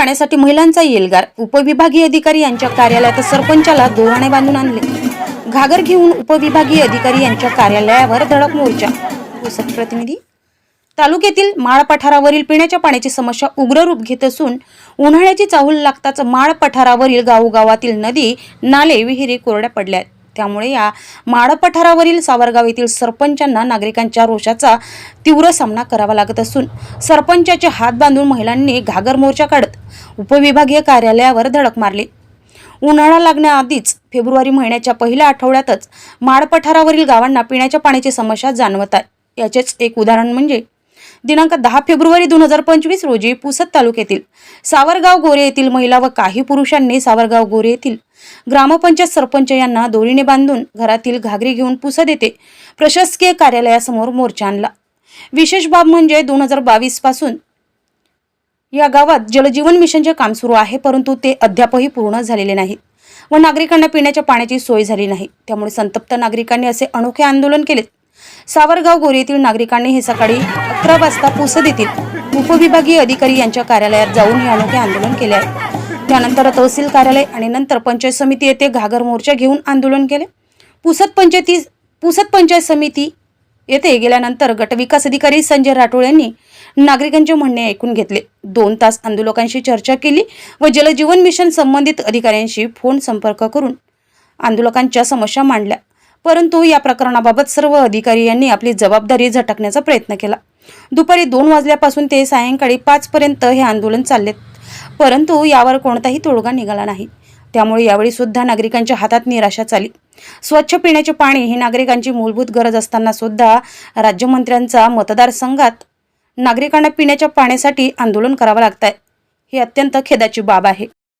पाण्यासाठी महिलांचा येलगार उपविभागीय अधिकारी यांच्या कार्यालयात सरपंचाला दोराणे बांधून आणले. घागर घेऊन उपविभागीय अधिकारी यांच्या कार्यालयावर धडक मोर्चा. प्रतिनिधी तालुक्यातील माळ पठारावरील पिण्याच्या पाण्याची समस्या उग्र रूप घेत असून उन्हाळ्याची चाहूल लागताच माळ पठारावरील गावोगावातील नदी नाले विहिरी कोरड्या पडल्या आहेत त्यामुळे या माळ पठारावरील सावरगाव येथील सरपंचांना नागरिकांच्या रोषाचा तीव्र सामना करावा लागत असून सरपंचाचे हात बांधून महिलांनी घागर मोर्चा काढत उपविभागीय कार्यालयावर धडक मारली. उन्हाळा लागण्याआधीच फेब्रुवारी महिन्याच्या पहिल्या आठवड्यातच माडपठारावरील गावांना पिण्याच्या पाण्याची समस्या जाणवत आहे. याचेच एक उदाहरण म्हणजे दिनांक दहा फेब्रुवारी दोन हजार पंचवीस रोजी पुसद तालुक्यातील सावरगाव गोरे येथील महिला व काही पुरुषांनी सावरगाव गोरे येथील ग्रामपंचायत सरपंच यांना दोरीने बांधून घरातील घागरी घेऊन पुसद येथे प्रशासकीय कार्यालयासमोर मोर्चा आणला. विशेष बाब म्हणजे दोन हजार बावीसपासून या गावात जलजीवन मिशनचे काम सुरू आहे परंतु ते अद्यापही पूर्ण झालेले नाही व नागरिकांना पिण्याच्या पाण्याची सोय झाली नाही. त्यामुळे संतप्त नागरिकांनी असे अनोखे आंदोलन केले. सावरगाव गोरी येथील नागरिकांनी हे सकाळी अकरा वाजता पुसद येथील उपविभागीय अधिकारी यांच्या कार्यालयात जाऊन हे अनोखे आंदोलन केले आहे. त्यानंतर तहसील कार्यालय आणि नंतर पंचायत समिती येथे घागर मोर्चा घेऊन आंदोलन केले. पुसद पंचायती पुसद पंचायत समिती येथे गेल्यानंतर गटविकास अधिकारी संजय राठोड यांनी नागरिकांचे म्हणणे ऐकून घेतले. दोन तास आंदोलकांशी चर्चा केली व जलजीवन मिशन संबंधित अधिकाऱ्यांशी फोन संपर्क करून आंदोलकांच्या समस्या मांडल्या. परंतु या प्रकरणाबाबत सर्व अधिकारी यांनी आपली जबाबदारी झटकण्याचा प्रयत्न केला. दुपारी दोन वाजल्यापासून ते सायंकाळी पाचपर्यंत हे आंदोलन चालले परंतु यावर कोणताही तोडगा निघाला नाही. त्यामुळे यावेळी सुद्धा नागरिकांच्या हातात निराशा चाली स्वच्छ पिण्याचे पाणी ही नागरिकांची मूलभूत गरज असताना सुद्धा राज्यमंत्र्यांचा मतदारसंघात नागरिकांना पिण्याच्या पाण्यासाठी आंदोलन करावं लागत आहे ही अत्यंत खेदाची बाब आहे.